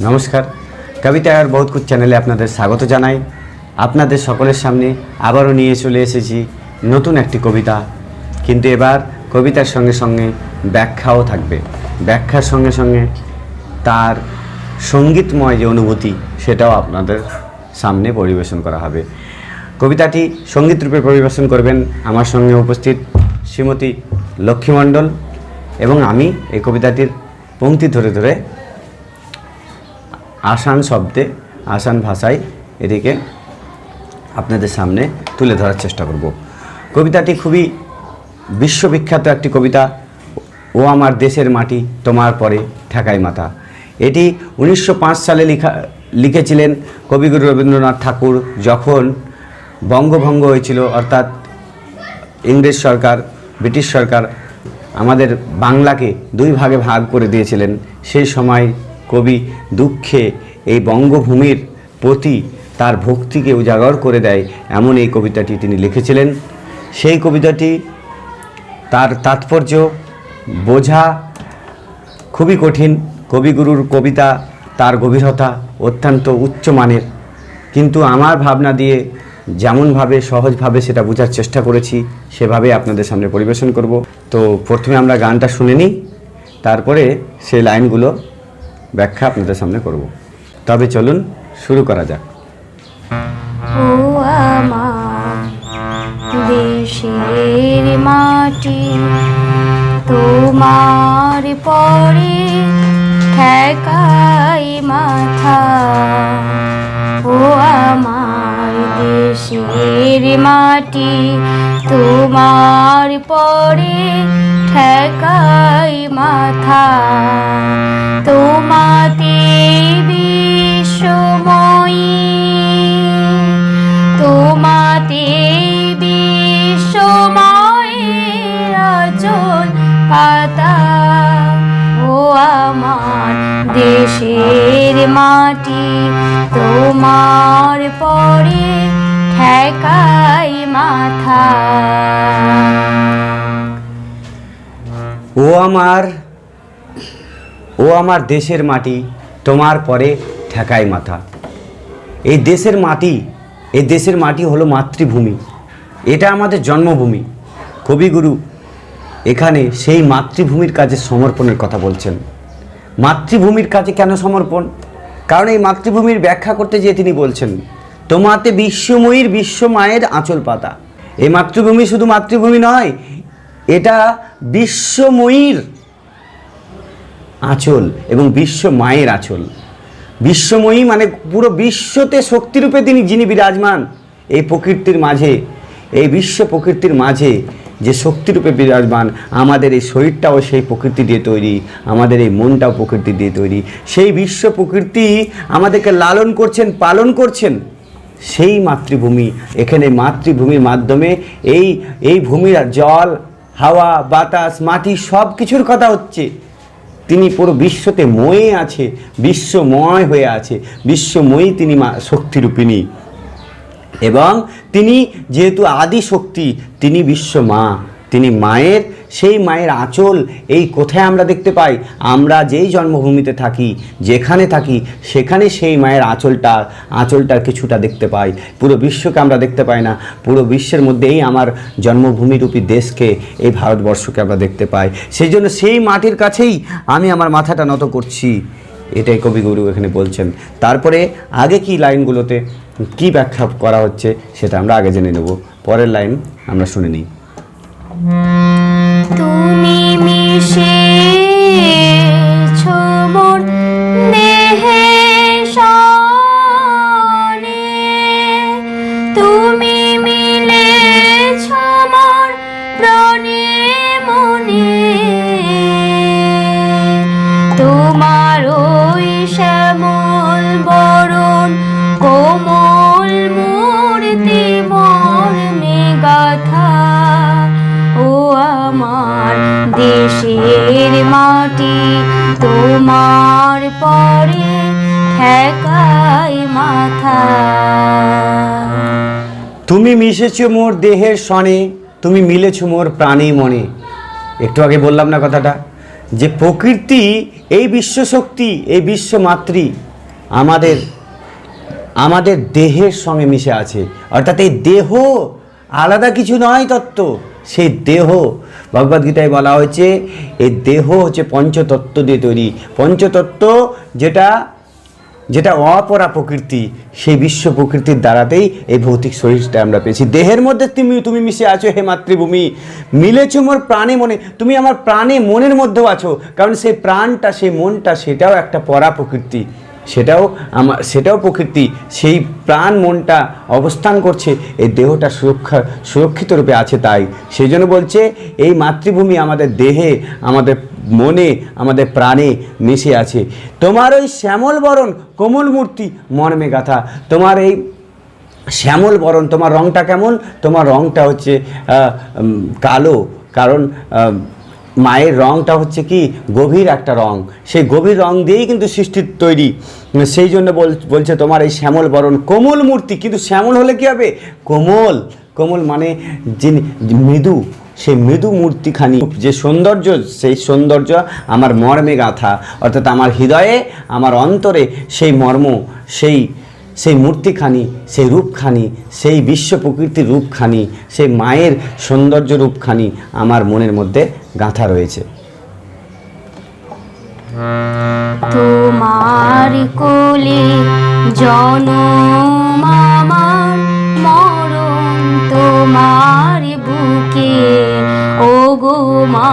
নমস্কার। কবিতা আর বহুত কুচ চ্যানেলে আপনাদের স্বাগত জানাই। আপনাদের সকলের সামনে আবারও নিয়ে চলে এসেছি নতুন একটি কবিতা। কিন্তু এবার কবিতার সঙ্গে সঙ্গে ব্যাখ্যাও থাকবে। ব্যাখ্যার সঙ্গে সঙ্গে তার সঙ্গীতময় যে অনুভূতি, সেটাও আপনাদের সামনে পরিবেশন করা হবে। কবিতাটি সংগীত রূপে পরিবেশন করবেন আমার সঙ্গে উপস্থিত শ্রীমতী লক্ষ্মী মণ্ডল এবং আমি এই কবিতাটির পংক্তি ধরে ধরে আসান শব্দে, আসান ভাষায় এটিকে আপনাদের সামনে তুলে ধরার চেষ্টা করব। কবিতাটি খুবই বিশ্ববিখ্যাত একটি কবিতা, ও আমার দেশের মাটি, তোমার পরে ঠেকাই মাথা। এটি উনিশশো পাঁচ সালে লিখা, লিখেছিলেন কবিগুরু রবীন্দ্রনাথ ঠাকুর যখন বঙ্গভঙ্গ হয়েছিল, অর্থাৎ ইংরেজ সরকার, ব্রিটিশ সরকার আমাদের বাংলাকে দুই ভাগে ভাগ করে দিয়েছিলেন, সেই সময় কবি দুঃখে এই বঙ্গভূমির প্রতি তার ভক্তিকে উজাগর করে দেয় এমন এই কবিতাটি তিনি লিখেছিলেন। সেই কবিতাটি তার তাৎপর্য, বোঝা খুবই কঠিন। কবিগুরুর কবিতা তার গভীরতা অত্যন্ত উচ্চমানের কিন্তু আমার ভাবনা দিয়ে যেমনভাবে সহজভাবে সেটা বোঝার চেষ্টা করেছি, সেভাবে আপনাদের সামনে পরিবেশন করব। তো প্রথমে আমরা গানটা শুনে নিই, তারপরে সেই লাইনগুলো ব্যাখ্যা আপনাদের সামনে করব। তবে চলুন, শুরু করা যাক। ও আমার দেশের মাটি, তোমার পরে ঠেকাই মাথা। ও আমার দেশের মাটি তোমার পরে ঠেকাই মাথা। তোমাতে বিশ্বময়ী ও আমার ও আমার দেশের মাটি, তোমার পরে ঠেকায় মাথা। এই দেশের মাটি, এই দেশের মাটি হলো মাতৃভূমি। এটা আমাদের জন্মভূমি। কবিগুরু এখানে সেই মাতৃভূমির কাজে সমর্পণের কথা বলছেন। মাতৃভূমির কাজে কেন সমর্পণ? কারণ এই মাতৃভূমির ব্যাখ্যা করতে যেয়ে তিনি বলছেন, তোমাতে বিশ্বময়ীর বিশ্ব মায়ের আঁচল পাতা। এই মাতৃভূমি শুধু মাতৃভূমি নয় এটা বিশ্বময়ীর আঁচল এবং বিশ্ব মায়ের আঁচল। বিশ্বময়ী মানে পুরো বিশ্বতে শক্তিরূপে তিনি, যিনি বিরাজমান এই প্রকৃতির মাঝে, এই বিশ্ব প্রকৃতির মাঝে যে শক্তিরূপে বিরাজমান, আমাদের এই শরীরটাও সেই প্রকৃতি দিয়ে তৈরি, আমাদের এই মনটাও প্রকৃতি দিয়ে তৈরি। সেই বিশ্ব প্রকৃতি আমাদেরকে লালন করছেন, পালন করছেন। সেই মাতৃভূমি, এখানে মাতৃভূমির মাধ্যমে এই এই ভূমির জল হাওয়া, বাতাস, মাটি সব কিছুর কথা হচ্ছে। তিনি পুরো বিশ্বতে ময়ে আছে, বিশ্বময় হয়ে আছে, বিশ্বময়ী তিনি মা শক্তিরূপিণী। এবং তিনি যেহেতু আদি শক্তি তিনি বিশ্ব মা তিনি মায়ের সেই মায়ের আঁচল এই কোথায় আমরা দেখতে পাই? আমরা যেই জন্মভূমিতে থাকি, যেখানে থাকি, সেখানে সেই মায়ের আঁচলটা আঁচলটার কিছুটা দেখতে পাই। পুরো বিশ্বকে আমরা দেখতে পাই না। পুরো বিশ্বের মধ্যেই আমার জন্মভূমিরূপী দেশকে এই ভারতবর্ষকে আমরা দেখতে পাই। সেই জন্য সেই মাটির কাছেই আমি আমার মাথাটা নত করছি। এটাই কবিগুরু এখানে বলছেন। তারপরে আগে কি লাইনগুলোতে কি ব্যাখ্যা করা হচ্ছে, সেটা আমরা আগে জেনে নেব। পরের লাইন আমরা শুনে নিই। তুমি মিশে মিশেছ মোর দেহের সনে, তুমি মিলেছ মোর প্রাণী মনে। একটু আগে বললাম না কথাটা? যে প্রকৃতি, এই বিশ্বশক্তি, এই বিশ্বমাতৃ আমাদের আমাদের দেহের সঙ্গে মিশে আছে। অর্থাৎ এই দেহ আলাদা কিছু নয় তত্ত্ব, সেই দেহ। ভগবদ্গীতায় বলা হয়েছে, এই দেহ হচ্ছে পঞ্চতত্ত্ব দিয়ে তৈরি। পঞ্চতত্ত্ব যেটা যেটা অপরা প্রকৃতি, সেই বিশ্ব প্রকৃতির দ্বারাতেই এই ভৌতিক শরীরটা আমরা পেয়েছি। দেহের মধ্যে তুমি তুমি মিশে আছো হে মাতৃভূমি। মিলেছো মোর প্রাণে মনে, তুমি আমার প্রাণে মনের মধ্যেও আছো। কারণ সেই প্রাণটা, সেই মনটা, সেটাও একটা পরা প্রকৃতি। সেটাও আমার, সেটাও প্রকৃতি। সেই প্রাণ মনটা অবস্থান করছে, এই দেহটা সুরক্ষা, সুরক্ষিত রূপে আছে তাই। সেই জন্য বলছে, এই মাতৃভূমি আমাদের দেহে, আমাদের মনে আমাদের প্রাণে মিশে আছে। তোমার ওই শ্যামল বরণ, কোমল মূর্তি, মর্মে গাথা। তোমার এই শ্যামল বরণ, তোমার রংটা কেমন? তোমার রংটা হচ্ছে কালো। কারণ মায়ের রংটা হচ্ছে কি? গভীর একটা রং। সেই গভীর রং দিয়েই কিন্তু সৃষ্টির তৈরি। সেই জন্য বল- বলছে তোমার এই শ্যামল বরণ, কোমল মূর্তি। কিন্তু শ্যামল হলে কি হবে? কোমল। কোমল মানে যিনি মৃদু। সেই মৃদু মূর্তিখানি, যে সৌন্দর্য, সেই সৌন্দর্য আমার মর্মে গাথা। অর্থাৎ আমার হৃদয়ে, আমার অন্তরে সেই মর্ম, সেই সেই মূর্তিখানি, সেই রূপখানি, সেই বিশ্ব প্রকৃতির রূপখানি, সেই মায়ের সৌন্দর্য রূপখানি আমার মনের মধ্যে গাঁথা রয়েছে। তোমার কোলে জনম আমার মরণ তোমার বুকে ও গো মা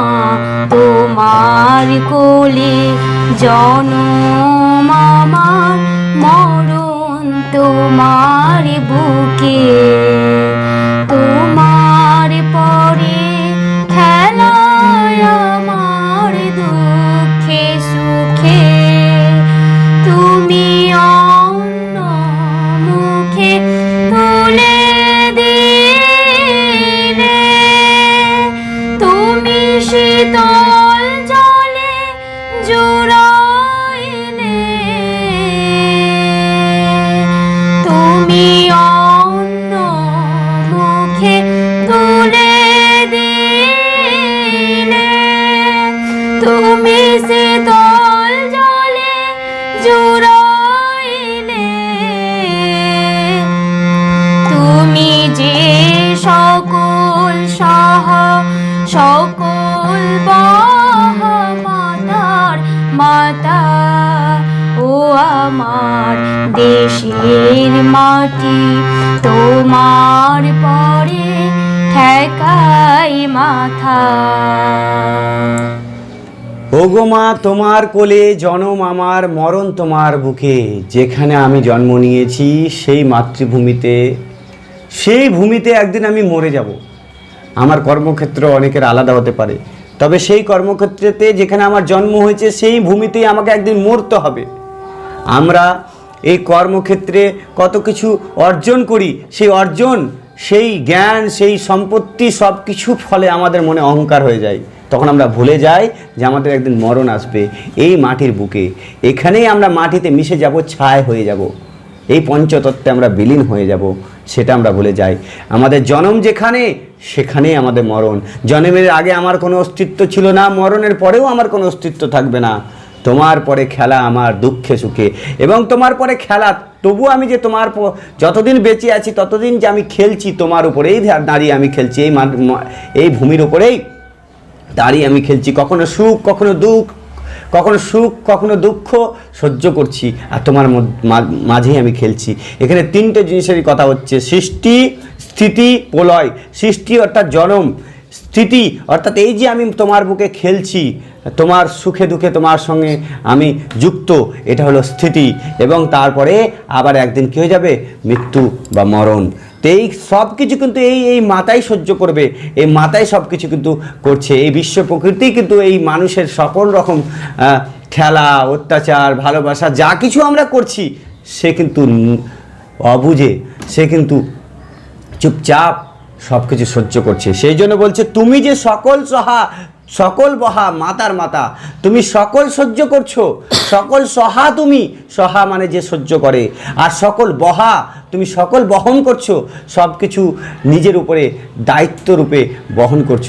তোমার কোলে জনম আমার মরণ তোমার বুকে। শীতল তোমার পরে ঠেকাই মাথা। ওগো মা, তোমার কোলে জনম আমার, মরণ তোমার বুকে। যেখানে আমি জন্ম নিয়েছি, সেই মাতৃভূমিতে, সেই ভূমিতে একদিন আমি মরে যাব। আমার কর্মক্ষেত্র অনেকের আলাদা হতে পারে। তবে সেই কর্মক্ষেত্রেতে যেখানে আমার জন্ম হয়েছে, সেই ভূমিতেই আমাকে একদিন মরতে হবে। আমরা এই কর্মক্ষেত্রে কত কিছু অর্জন করি, সেই অর্জন, সেই জ্ঞান, সেই সম্পত্তি সব কিছু ফলে আমাদের মনে অহংকার হয়ে যায়। তখন আমরা ভুলে যাই যে আমাদের একদিন মরণ আসবে এই মাটির বুকে। এখানেই আমরা মাটিতে মিশে যাব ছায় হয়ে যাব। এই পঞ্চতত্ত্বে আমরা বিলীন হয়ে যাব, সেটা আমরা ভুলে যাই। আমাদের জন্ম যেখানে, সেখানেই আমাদের মরণ। জন্মের আগে আমার কোনো অস্তিত্ব ছিল না, মরণের পরেও আমার কোনো অস্তিত্ব থাকবে না। তোমার পরে খেলা আমার দুঃখে সুখে। এবং তোমার পরে খেলা তবু আমি যে তোমার যতদিন বেঁচে আছি, ততদিন যে আমি খেলছি, তোমার উপরেই দাঁড়িয়ে আমি খেলছি। এই এই ভূমির উপরেই দাঁড়িয়ে আমি খেলছি। কখনো সুখ, কখনো দুঃখ, কখনো সুখ, কখনো দুঃখ সহ্য করছি। আর তোমার মাঝেই আমি খেলছি। এখানে তিনটে জিনিসেরই কথা হচ্ছে। সৃষ্টি, স্থিতি, প্রলয়। সৃষ্টি অর্থাৎ জনম। স্থিতি, অর্থাৎ এই যে আমি তোমার বুকে খেলছি, তোমার সুখে দুঃখে তোমার সঙ্গে আমি যুক্ত, এটা হলো স্থিতি। এবং তারপরে আবার একদিন কী হয়ে যাবে? মৃত্যু বা মরণ। তো এই সব কিছু কিন্তু এই এই মাতাই সহ্য করবে। এই মাতাই সব কিছু কিন্তু করছে। এই বিশ্ব প্রকৃতি কিন্তু এই মানুষের সকল রকম খেলা, অত্যাচার, ভালোবাসা, যা কিছু আমরা করছি, সে কিন্তু অবুঝে, সে কিন্তু চুপচাপ সব কিছু সহ্য করছে। সেই জন্য বলছে, তুমি যে সকল সহা, সকল বহা মাতার মাতা, তুমি সকল সহ্য করছ, সকল সহা তুমি, সহা মানে যে সহ্য করে, আর সকল বহা তুমি সকল বহন করছ সব কিছু নিজের উপরে দায়িত্ব রূপে বহন করছ।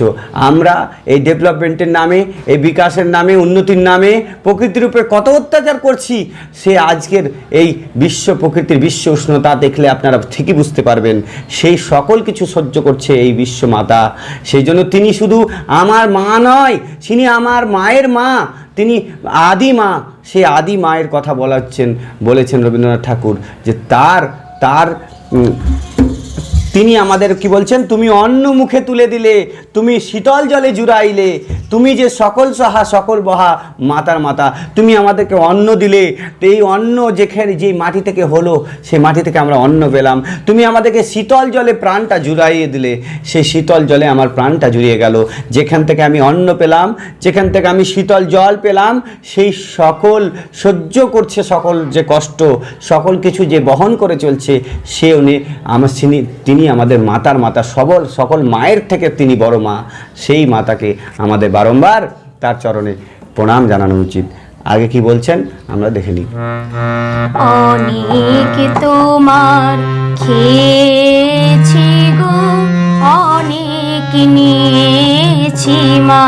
আমরা এই ডেভেলপমেন্টের নামে, এই বিকাশের নামে, উন্নতির নামে প্রকৃতির উপরে কত অত্যাচার করছি, সে আজকের এই বিশ্ব প্রকৃতির বিশ্ব উষ্ণতা দেখলে আপনারা ঠিকই বুঝতে পারবেন। সেই সকল কিছু সহ্য করছে এই বিশ্ব মাতা। সেই জন্য তিনি শুধু আমার মা নয়, তিনি আমার মায়ের মা, তিনি আদি মা। সেই আদি মায়ের কথা বলাচ্ছেন, বলেছেন রবীন্দ্রনাথ ঠাকুর যে তার তার তিনি আমাদের কি বলছেন? তুমি অন্য মুখে তুলে দিলে তুমি শীতল জলে জুড়াইলে, তুমি যে সকল সহা সকল বহা মাতার মাতা, তুমি আমাদেরকে অন্ন দিলে এই অন্ন যেখানে যেই মাটি থেকে হলো সেই মাটি থেকে আমরা অন্ন পেলাম। তুমি আমাদেরকে শীতল জলে প্রাণটা জুড়াইয়ে দিলে সেই শীতল জলে আমার প্রাণটা জুড়িয়ে গেল। যেখান থেকে আমি অন্ন পেলাম, যেখান থেকে আমি শীতল জল পেলাম, সেই সকল সহ্য করছে সকল যে কষ্ট, সকল কিছু যে বহন করে চলছে সে উনি আমার তিনি আমাদের মাতার মাতা, সবল সকল মায়ের থেকে তিনি বড় মা, সেই মাতাকে আমাদের বারংবার তার চরণে প্রণাম জানানো উচিত। আগে কি বলছেন? আমরা দেখে নিই। অনেক তোমার খেয়েছি গো, অনেক নিয়েছি মা।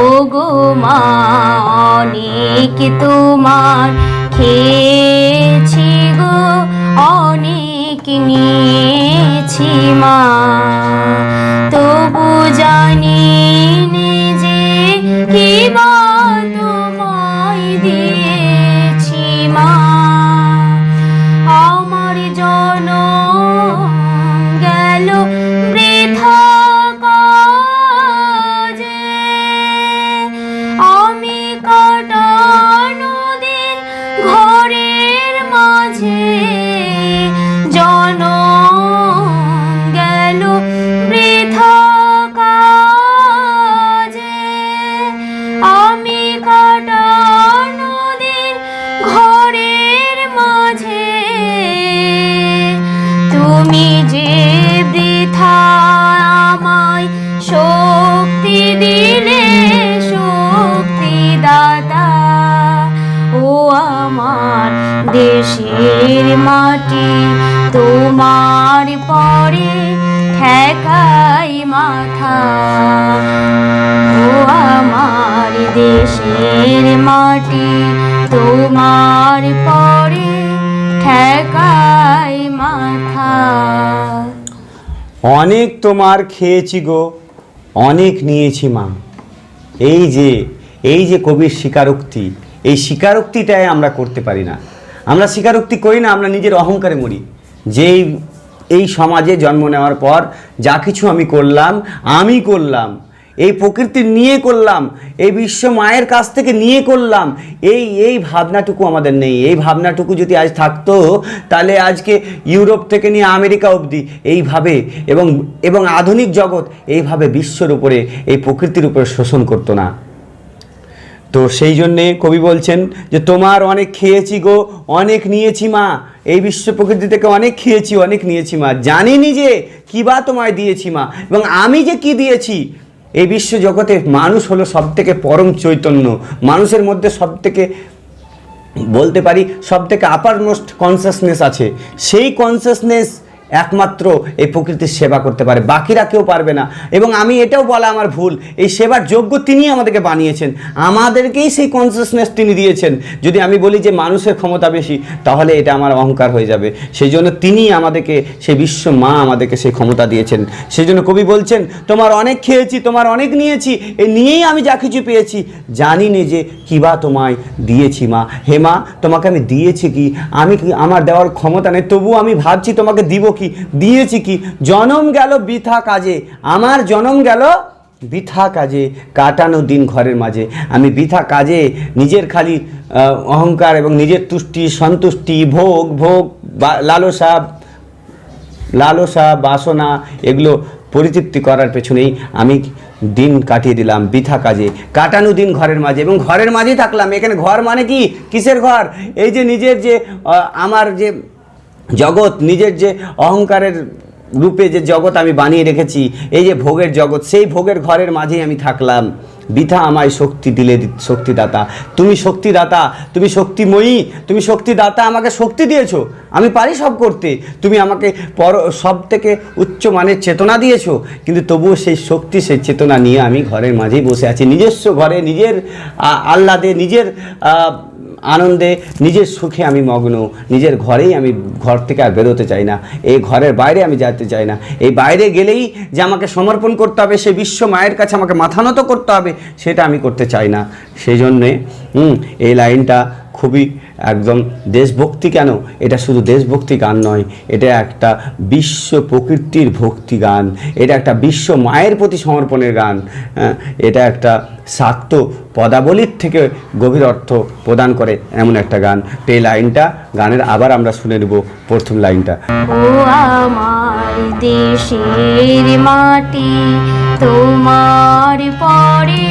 ও গো মা, অনেক তোমার খেয়েছি গো, অনেক নিয়েছি মা। তবু জানি যে কি বা দেশের মাটি তোমার পরে ঠেকাই মাথা। ও আমার দেশের মাটি তোমার পরে ঠেকাই মাথা। অনেক তোমার খেয়েছি গো, অনেক নিয়েছি মা। এই যে এই যে কবির স্বীকারোক্তি, এই স্বীকারোক্তিটাই আমরা করতে পারি না। আমরা স্বীকারোক্তি করি না, আমরা নিজের অহংকারে মরি। যেই, এই সমাজে জন্ম নেওয়ার পর যা কিছু আমি করলাম আমি করলাম, এই প্রকৃতি নিয়ে করলাম, এই বিশ্ব মায়ের কাছ থেকে নিয়ে করলাম, এই এই ভাবনাটুকু আমাদের নেই। এই ভাবনাটুকু যদি আজ থাকতো, তাহলে আজকে ইউরোপ থেকে নিয়ে আমেরিকা অবধি এইভাবে এবং এবং আধুনিক জগৎ এইভাবে বিশ্বর উপরে, এই প্রকৃতির উপরে শোষণ করতো না। তো সেই জন্যে কবি বলছেন যে, তোমার অনেক খেয়েছি গো, অনেক নিয়েছি মা। এই বিশ্ব প্রকৃতি থেকে অনেক খেয়েছি, অনেক নিয়েছি মা। জানিনি যে কী বা তোমায় দিয়েছি মা, এবং আমি যে কি দিয়েছি? এই বিশ্ব জগতে মানুষ হলো সব থেকে পরম চৈতন্য। মানুষের মধ্যে সব থেকে বলতে পারি সব থেকে আপার মোস্ট কনসিয়াসনেস আছে। সেই কনসিয়াসনেস একমাত্র এই প্রকৃতির সেবা করতে পারে। বাকিরা কেউ পারবে না। এবং আমি এটাও বলা আমার ভুল, এই সেবার যোগ্য তিনি আমাদেরকে বানিয়েছেন। আমাদেরকেই সেই কনসিয়াসনেস তিনি দিয়েছেন। যদি আমি বলি যে মানুষের ক্ষমতা বেশি, তাহলে এটা আমার অহংকার হয়ে যাবে। সেই জন্য তিনি আমাদেরকে, সেই বিশ্ব মা আমাদেরকে সেই ক্ষমতা দিয়েছেন। সেই জন্য কবি বলছেন, তোমার অনেক খেয়েছি, তোমার অনেক নিয়েছি এই নিয়েই আমি যা কিছু পেয়েছি। জানি নে যে কী বা তোমায় দিয়েছি মা। হে মা, তোমাকে আমি দিয়েছি কি? আমি আমার দেওয়ার ক্ষমতা নেই, তবুও আমি ভাবছি তোমাকে দিব দিয়েছি কি? জনম গেল বৃথা কাজে। আমার জনম গেল বৃথা কাজে, কাটানো দিন ঘরের মাঝে। আমি বৃথা কাজে, নিজের খালি অহংকার এবং নিজের তুষ্টি, সন্তুষ্টি, ভোগ ভোগ লালসা লালসা, বাসনা, এগুলো পরিতৃপ্তি করার পেছনেই আমি দিন কাটিয়ে দিলাম বৃথা কাজে। কাটানো দিন ঘরের মাঝে এবং ঘরের মাঝেই থাকলাম। এখানে ঘর মানে কি? কিসের ঘর? এই যে নিজের যে আমার যে জগৎ, নিজের যে অহংকারের রূপে যে জগৎ আমি বানিয়ে রেখেছি, এই যে ভোগের জগৎ, সেই ভোগের ঘরের মাঝেই আমি থাকলাম। বৃথা আমায় শক্তি দিলে শক্তিদাতা। তুমি শক্তিদাতা, তুমি শক্তিময়ী, তুমি শক্তিদাতা, আমাকে শক্তি দিয়েছ। আমি পারি সব করতে। তুমি আমাকে পর, সব থেকে উচ্চ মানের চেতনা দিয়েছ। কিন্তু তবুও সেই শক্তি, সেই চেতনা নিয়ে আমি ঘরের মাঝেই বসে আছি। নিজস্ব ঘরে, নিজের আহ্লাদে, নিজের আনন্দে নিজের সুখে আমি মগ্ন, নিজের ঘরেই আমি ঘর থেকে আর বেরোতে চাই না, এই ঘরের বাইরে আমি যেতে চাই না। এই বাইরে গেলেই যে আমাকে সমর্পণ করতে হবে, সে বিশ্ব মায়ের কাছে আমাকে মাথা নত করতে হবে, সেটা আমি করতে চাই না। সেই জন্যে এই লাইনটা খুবই একদম দেশভক্তি কেন? এটা শুধু দেশভক্তি গান নয় এটা একটা বিশ্ব প্রকৃতির ভক্তি গান এটা একটা বিশ্ব মায়ের প্রতি সমর্পণের গান হ্যাঁ, এটা একটা শাক্ত পদাবলীর থেকে গভীর অর্থ প্রদান করে এমন একটা গান। তো এই লাইনটা গানের আবার আমরা শুনে নেব প্রথম লাইনটা। ও আমার দেশের মাটি তোমার পরে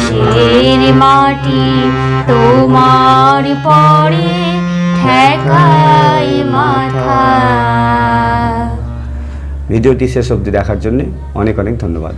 মাটি তোমার পরে ঠেকাই মাথা। ভিডিওটি শেষ অবধি দেখার জন্য অনেক অনেক ধন্যবাদ।